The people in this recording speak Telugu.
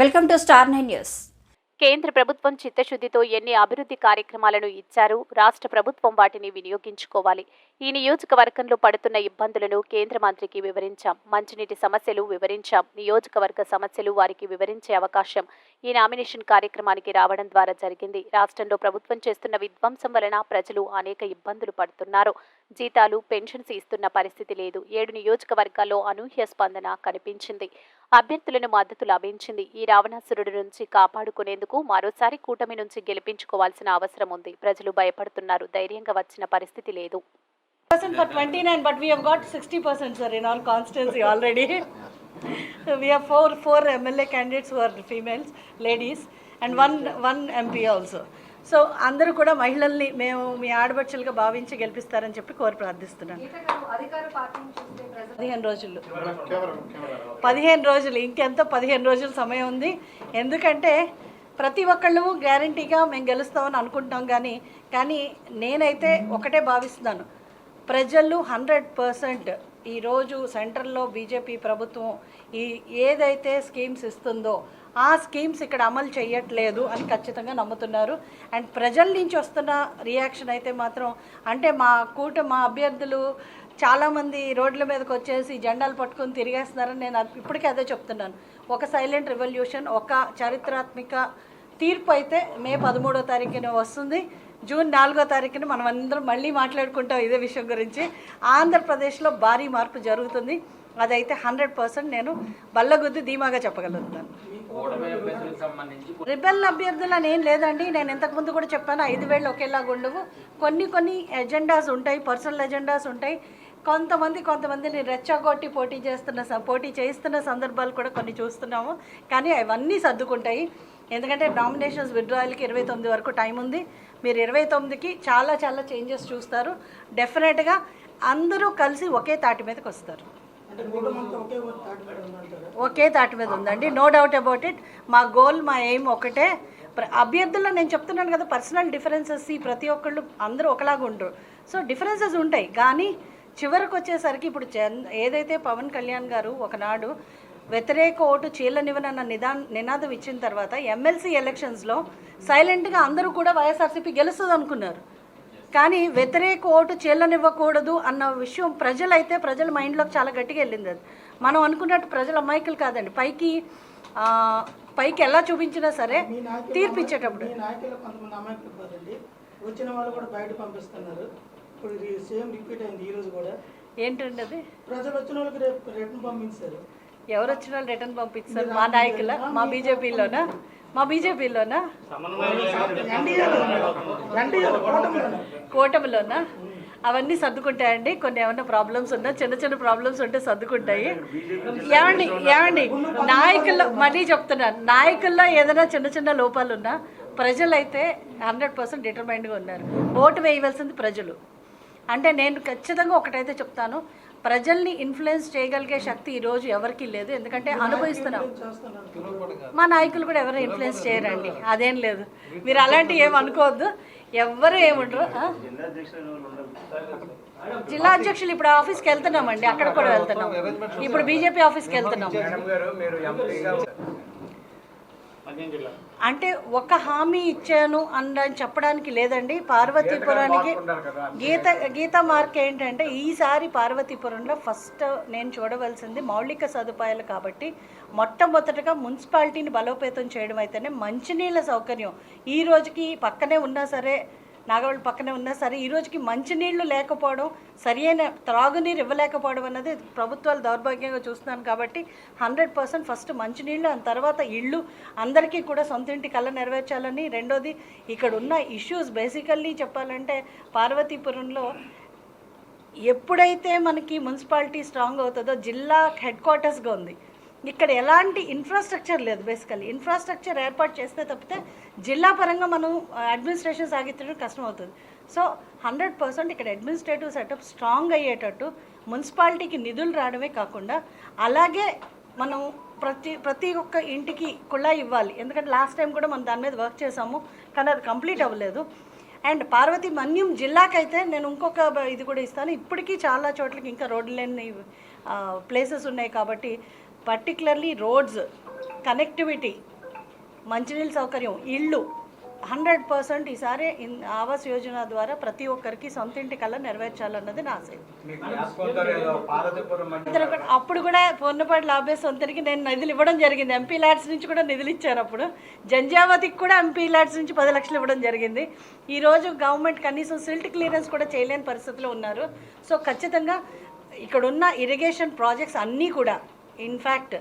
Welcome to star nine news. కేంద్ర ప్రభుత్వం చిత్తశుద్ధితో ఎన్ని అభివృద్ధి కార్యక్రమాలను ఇచ్చారు రాష్ట్ర ప్రభుత్వం వాటిని వినియోగించుకోవాలి. ఈ నియోజకవర్గంలో పడుతున్న ఇబ్బందులను కేంద్ర మంత్రికి వివరించాం. మంచినీటి సమస్యలు వివరించాం. నియోజకవర్గ సమస్యలు వారికి వివరించే అవకాశం ఈ నామినేషన్ కార్యక్రమానికి రావడం ద్వారా జరిగింది. రాష్ట్రంలో ప్రభుత్వం చేస్తున్న విధ్వంసం వలన ప్రజలు అనేక ఇబ్బందులు పడుతున్నారు. జీతాలు పెన్షన్స్ ఇస్తున్న పరిస్థితి లేదు. ఏడు నియోజకవర్గాల్లో అనూహ్య స్పందన కనిపించింది. అభ్యర్థులను మద్దతు లభించింది. ఈ రావణాసురుడి నుంచి కాపాడుకునేందుకు మరోసారి కూటమి నుంచి గెలిపించుకోవాల్సిన అవసరం ఉంది. ప్రజలు భయపడుతున్నారు. ధైర్యంగా వచ్చిన పరిస్థితి లేదు. Percent for 29, but we have got 60 percent, sir, in our constituency already. we have four four MLA candidates who are females, ladies, and one one MP also. So అందరూ కూడా మహిళల్ని మేము మీ ఆడబడుచులుగా భావించి గెలిపిస్తారని చెప్పి కోరి ప్రార్థిస్తున్నాను. పదిహేను రోజులు. పదిహేను రోజులు. ఇంకెంత పదిహేను రోజుల సమయం ఉంది. ఎందుకంటే ప్రతి ఒక్కళ్ళు గ్యారంటీగా మేము గెలుస్తామని అనుకుంటాం కానీ కానీ నేనైతే ఒకటే భావిస్తున్నాను. ప్రజలు హండ్రెడ్ పర్సెంట్ ఈరోజు సెంట్రల్లో బీజేపీ ప్రభుత్వం ఈ ఏదైతే స్కీమ్స్ ఇస్తుందో ఆ స్కీమ్స్ ఇక్కడ అమలు చేయట్లేదు అని ఖచ్చితంగా నమ్ముతున్నారు. అండ్ ప్రజల నుంచి వస్తున్న రియాక్షన్ అయితే మాత్రం అంటే మా కూట మా అభ్యర్థులు చాలామంది రోడ్ల మీదకి వచ్చేసి జెండాలు పట్టుకొని తిరిగేస్తున్నారని నేను ఇప్పటికే ఇప్పటికీ అదే చెప్తున్నాను. ఒక సైలెంట్ రెవల్యూషన్ ఒక చారిత్రాత్మక తీర్పు అయితే మే పదమూడో తారీఖున వస్తుంది. జూన్ నాలుగో తారీఖున మనం అందరం మళ్ళీ మాట్లాడుకుంటాం ఇదే విషయం గురించి. ఆంధ్రప్రదేశ్లో భారీ మార్పు జరుగుతుంది. అదైతే హండ్రెడ్ పర్సెంట్ నేను బల్లగుద్ది ధీమాగా చెప్పగలుగుతాను. రిబెల్ అభ్యర్థులు అని ఏం లేదండి. నేను ఇంతకుముందు కూడా చెప్పాను ఐదు వేళ్ళు ఒకేలాగా ఉండవు. కొన్ని కొన్ని ఎజెండాస్ ఉంటాయి పర్సనల్ ఎజెండాస్ ఉంటాయి. కొంతమంది కొంతమందిని రెచ్చగొట్టి పోటీ చేస్తున్న పోటీ చేయిస్తున్న సందర్భాలు కూడా కొన్ని చూస్తున్నాము. కానీ అవన్నీ సర్దుకుంటాయి. ఎందుకంటే నామినేషన్స్ విత్డ్రాయల్కి ఇరవై తొమ్మిది వరకు టైం ఉంది. మీరు ఇరవై తొమ్మిదికి చాలా చాలా చేంజెస్ చూస్తారు. డెఫినెట్గా అందరూ కలిసి ఒకే తాటి మీదకి వస్తారు. ఒకే తాటి మీద ఉందండి. నో డౌట్ అబౌట్ ఇట్ మా గోల్ మా ఎయిమ్ ఒకటే. అభ్యర్థుల్లో నేను చెప్తున్నాను కదా పర్సనల్ డిఫరెన్సెస్ ఈ ప్రతి ఒక్కళ్ళు అందరూ ఒకలాగా ఉండరు సో డిఫరెన్సెస్ ఉంటాయి. కానీ చివరికి వచ్చేసరికి ఇప్పుడు ఏదైతే పవన్ కళ్యాణ్ గారు ఒకనాడు వ్యతిరేక ఓటు చీలనివ్వనన్న నిదా నినాదం ఇచ్చిన తర్వాత ఎమ్మెల్సీ ఎలక్షన్స్లో సైలెంట్గా అందరూ కూడా వైఎస్ఆర్సీపీ గెలుస్తుంది అనుకున్నారు కానీ వ్యతిరేక ఓటు చెల్లనివ్వకూడదు అన్న విషయం ప్రజలైతే ప్రజల మైండ్లోకి చాలా గట్టిగా వెళ్ళింది అది. మనం అనుకున్నట్టు ప్రజల అమాయకులు కాదండి. పైకి పైకి ఎలా చూపించినా సరే తీర్పు ఇచ్చేటప్పుడు. వచ్చిన వాళ్ళు కూడా బయట పంపిస్తున్నారు. ఇప్పుడు సేమ్ రిపీట్ అయింది ఈ రోజు కూడా. ఏంటండి అది? ప్రజలు వచ్చిన వాళ్ళకి రేపు రిటర్న్ పంపించారు. ఎవరు వచ్చిన వాళ్ళు రిటర్న్ పంపిస్తారు. మా నాయకుల మా బీజేపీలోనా? మా బీజేపీలోనా? కూటమిలోనా అవన్నీ సర్దుకుంటాయండి. కొన్ని ఏమైనా ప్రాబ్లమ్స్ ఉన్నా చిన్న చిన్న ప్రాబ్లమ్స్ ఉంటే సర్దుకుంటాయి. ఏమండి ఏమండి? నాయకుల్లో మళ్ళీ చెప్తున్నాను నాయకుల్లో ఏదైనా చిన్న చిన్న లోపాలు ఉన్నా ప్రజలైతే హండ్రెడ్ పర్సెంట్ డిటర్మైండ్గా ఉన్నారు. ఓటు వేయవలసింది ప్రజలు. అంటే నేను ఖచ్చితంగా ఒకటైతే చెప్తాను. ప్రజల్ని ఇన్ఫ్లుయెన్స్ చేయగలిగే శక్తి ఈరోజు ఎవరికీ లేదు. ఎందుకంటే అనుభవిస్తున్నాం మా నాయకులు కూడా ఎవరు ఇన్ఫ్లుయెన్స్ చేయరండి. అదేం లేదు. మీరు అలాంటివి ఏం అనుకోవద్దు. ఎవ్వరు ఏముండరు? జిల్లా అధ్యక్షులు ఇప్పుడు ఆఫీస్కి వెళ్తున్నామండి. అక్కడ కూడా వెళ్తున్నాం. ఇప్పుడు బీజేపీ ఆఫీస్కి వెళ్తున్నాం. అంటే ఒక హామీ ఇచ్చాను అని చెప్పడానికి లేదండి. పార్వతీపురానికి గీత గీత మార్క్ ఏంటంటే ఈసారి పార్వతీపురంలో ఫస్ట్ నేను చూడవలసింది మౌలిక సదుపాయాలు కాబట్టి మొట్టమొదటగా మున్సిపాలిటీని బలోపేతం చేయడం అయితేనే మంచినీళ్ళ సౌకర్యం. ఈ రోజుకి పక్కనే ఉన్నా సరే నాగవల్లి పక్కనే ఉన్నా సరే ఈ రోజుకి మంచినీళ్ళు లేకపోవడం సరియైన త్రాగునీరు ఇవ్వలేకపోవడం అన్నది ప్రభుత్వాలు దౌర్భాగ్యంగా చూస్తున్నాను కాబట్టి హండ్రెడ్ పర్సెంట్ ఫస్ట్ మంచినీళ్ళు ఆ తర్వాత ఇళ్ళు అందరికీ కూడా సొంత ఇంటి కళ నెరవేర్చాలని. రెండోది ఇక్కడ ఉన్న ఇష్యూస్ బేసికల్లీ చెప్పాలంటే పార్వతీపురంలో ఎప్పుడైతే మనకి మున్సిపాలిటీ స్ట్రాంగ్ అవుతుందో జిల్లా హెడ్ క్వార్టర్స్గా ఉంది. ఇక్కడ ఎలాంటి ఇన్ఫ్రాస్ట్రక్చర్ లేదు బేసికల్లీ ఇన్ఫ్రాస్ట్రక్చర్ ఏర్పాటు చేస్తే తప్పితే జిల్లా పరంగా మనం అడ్మినిస్ట్రేషన్ సాగించడం కష్టం అవుతుంది సో హండ్రెడ్ పర్సెంట్ ఇక్కడ అడ్మినిస్ట్రేటివ్ సెటప్ స్ట్రాంగ్ అయ్యేటట్టు మున్సిపాలిటీకి నిధులు రావడమే కాకుండా అలాగే మనం ప్రతి ప్రతి ఒక్క ఇంటికి కుళాయి ఇవ్వాలి. ఎందుకంటే లాస్ట్ టైం కూడా మనం దాని మీద వర్క్ చేసాము కానీ అది కంప్లీట్ అవ్వలేదు. అండ్ పార్వతి మన్యం జిల్లాకైతే నేను ఇంకొక ఇది కూడా ఇస్తాను. ఇప్పటికీ చాలా చోట్లకి ఇంకా రోడ్లు లేని ప్లేసెస్ ఉన్నాయి కాబట్టి పర్టికులర్లీ రోడ్స్ కనెక్టివిటీ మంచినీళ్ళ సౌకర్యం ఇళ్ళు. హండ్రెడ్ పర్సెంట్ ఈసారి ఆవాస్ యోజన ద్వారా ప్రతి ఒక్కరికి సొంత ఇంటి కల్లా నెరవేర్చాలన్నది నా ఆశయం అప్పుడు కూడా పొన్నపాటి లాభే సొంతనికి నేను నిధులు ఇవ్వడం జరిగింది. ఎంపీ ల్యాడ్స్ నుంచి కూడా నిధులు ఇచ్చాను అప్పుడు. జంజావతికి కూడా ఎంపీ ల్యాడ్స్ నుంచి పది లక్షలు ఇవ్వడం జరిగింది. ఈరోజు గవర్నమెంట్ కనీసం సిల్ట్ క్లియరెన్స్ కూడా చేయలేని పరిస్థితిలో ఉన్నారు. సో ఖచ్చితంగా ఇక్కడున్న ఇరిగేషన్ ప్రాజెక్ట్స్ అన్నీ కూడా in fact